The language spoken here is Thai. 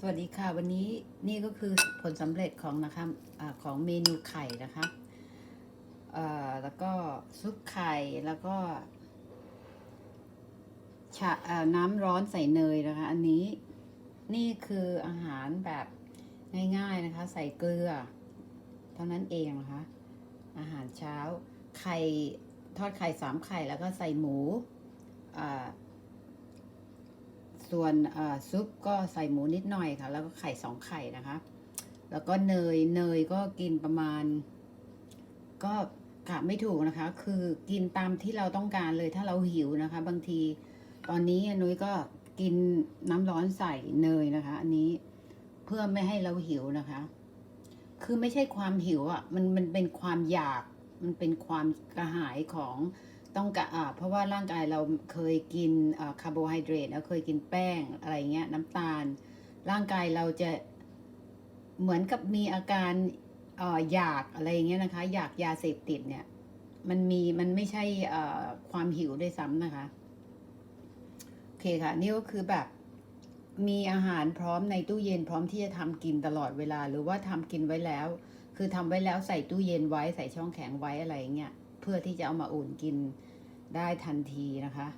สวัสดีค่ะวันนี้นี่ก็คือผลสำเร็จของนะคะอาของเมนูไข่นะคะแล้วก็ซุปไข่แล้วก็ชาน้ำร้อนใส่เนยนะคะ อันนี้นี่คืออาหารแบบง่ายๆนะคะ ใส่เกลือ เท่านั้นเองนะคะ อาหารเช้าไข่ทอดไข่สามไข่แล้วก็ใส่หมูอ่า ส่วนซุปก็ใส่หมูนิดหน่อยค่ะ แล้วก็ไข่สองไข่นะคะ แล้วก็เนยเนยก็กินประมาณ ก็กะไม่ถูกนะคะ คือกินตามที่เราต้องการเลยถ้าเราหิวนะคะ บางที ตอนนี้นุ้ยก็กินน้ำร้อนใส่เนยนะคะ อันนี้เพื่อไม่ให้เราหิวนะคะ คือไม่ใช่ความหิวอะ่ะมันมันเป็นความอยากมันเป็นความกระหายของ ต้องกะอ่าเพราะว่าร่างกายเราเคยกินคาร์โบไฮเดรตแล้วเคยกินแป้งอะไรเงี้ยน้ำตาล ร่างกายเราจะเหมือนกับมีอาการออยากอะไรเงี้ยนะคะ อยากยาเสพติดเนี่ย มันมีมันไม่ใช่ความหิวด้วยซ้ำนะคะ โอเคค่ะ นี่ก็คือแบบมีอาหารพร้อมในตู้เย็นพร้อมที่จะทำกินตลอดเวลา หรือว่าทำกินไว้แล้ว คือทำไว้แล้วใส่ตู้เย็นไว้ใส่ช่องแข็งไว้อะไรเงี้ย พื่อที่จะเอามาอุ่นกินได้ทันทีนะคะ